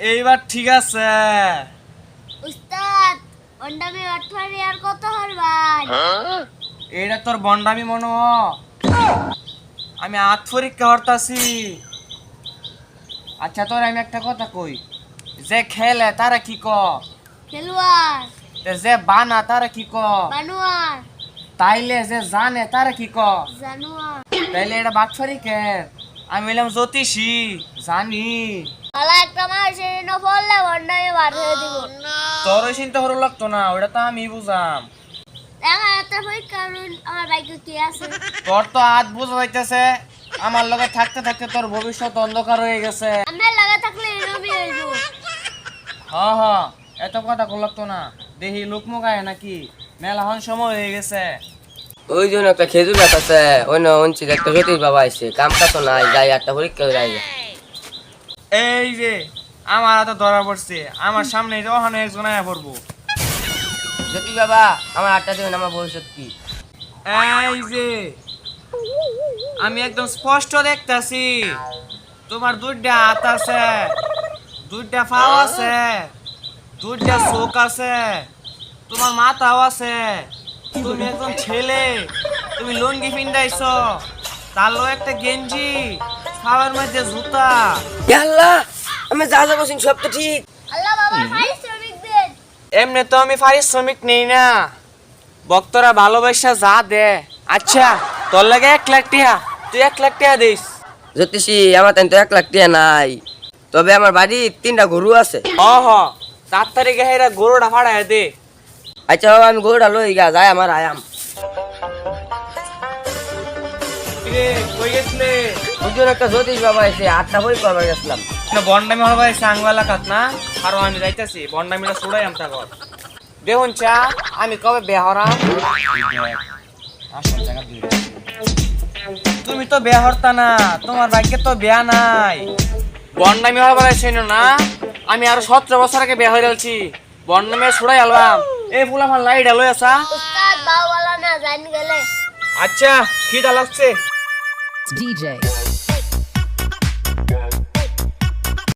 এইবার ঠিক আছে। উস্তাদ অন্ডামি আটফারি আর কত হরবাই এইটা তোর বন্ডামি মনে আমি আত পরীক্ষা হরতাছি। আচ্ছা তোর আমি একটা কথা কই। যে খেলে তারা কি ক? খেলোয়াড়। যে বানা তারা কি ক? বানুয়ার। তাইলে যে জানে তারা কি ক? জানুয়ার। তাইলে এটা বাটফারি কে আমি এলাম জ্যোতিষী জানি। আলা একটা পড়লে বার হয়ে দিব। তোর ওই চিন্তা হরো লাগতো না ওটা তো আমি বুঝাম। একটা পরীক্ষা আমার বাইকে কি আছে? তোর তো হাত বোঝা যাইতেছে আমার লগে থাকতে থাকতে তোর ভবিষ্যৎ অন্ধকার হয়ে গেছে। আমরা লাগা থাকলে হইব হ হ এত কথা করলাম না। দেখি লোক মুখায় নাকি? মেলা হন সময় হয়ে গেছে। ওই জন্য একটা খেজুর গাছ আছে। ওই না অঞ্চিত একটা সতীশ বাবা আসছে কামটা তো নাই যাই একটা পরীক্ষা আইবে এই যে আমার হাতে ধরা পড়ছে। আমার সামনে ওখানে একজন আয়া পড়ব। সতীশ বাবা আমার আটটা দেবেন আমার ভবিষ্যৎ কি? এই যে আমি একদম স্পষ্ট দেখতাছি। তোমার দুইটা হাত আছে দুইটা পাও আছে দুইটা চোখ আছে তোমার মাথাও আছে। তুমি একজন ছেলে তুমি লুঙ্গি পিন্দাইছ তারও একটা গেঞ্জি পাওয়ার মধ্যে জুতা। আল্লাহ আমি যা যা বলছি সব তো ঠিক। আল্লাহ এমনি তো আমি পারিশ্রমিক নেই না। ভক্তরা ভালোবাসা যা দে আচ্ছা তোর লাগে এক লাখ টিহা তুই এক লাখ টিয়া দিস। জ্যোতিষী আমার তাই তো এক লাখ টাকা নাই। তবে আমার বাড়ি তিনটা গরু আছে। হ হ চার তারিখে হেরা গরুটা ফাড়ায় দে। আচ্ছা বাবা আমি গরুটা লই গা যাই আমার আয়াম রে কই গেছলে ওই জন্য একটা জ্যোতিষ বাবা এসে আটটা বই করবার গেছিলাম বন্ডামি হল ভাই সাংওয়ালা কাত না আরও আমি যাইতাছি বন্ডামিটা ছুড়াই আম তাকর দেখুন চা আমি কবে বেহরাম তুমি তো বিয়া হরতা না তোমার ভাগ্যে তো বিয়া নাই বন্ডামি হল ভাই না আমি আরও সতেরো বছর আগে বিয়া হয়ে গেছি বন্ডামি ছুড়াই আলবাম এই ফুলা আমার লাইট আলো আসা উস্তাদ বাউওয়ালা না জান গেলে। আচ্ছা খিদা লাগছে। DJ.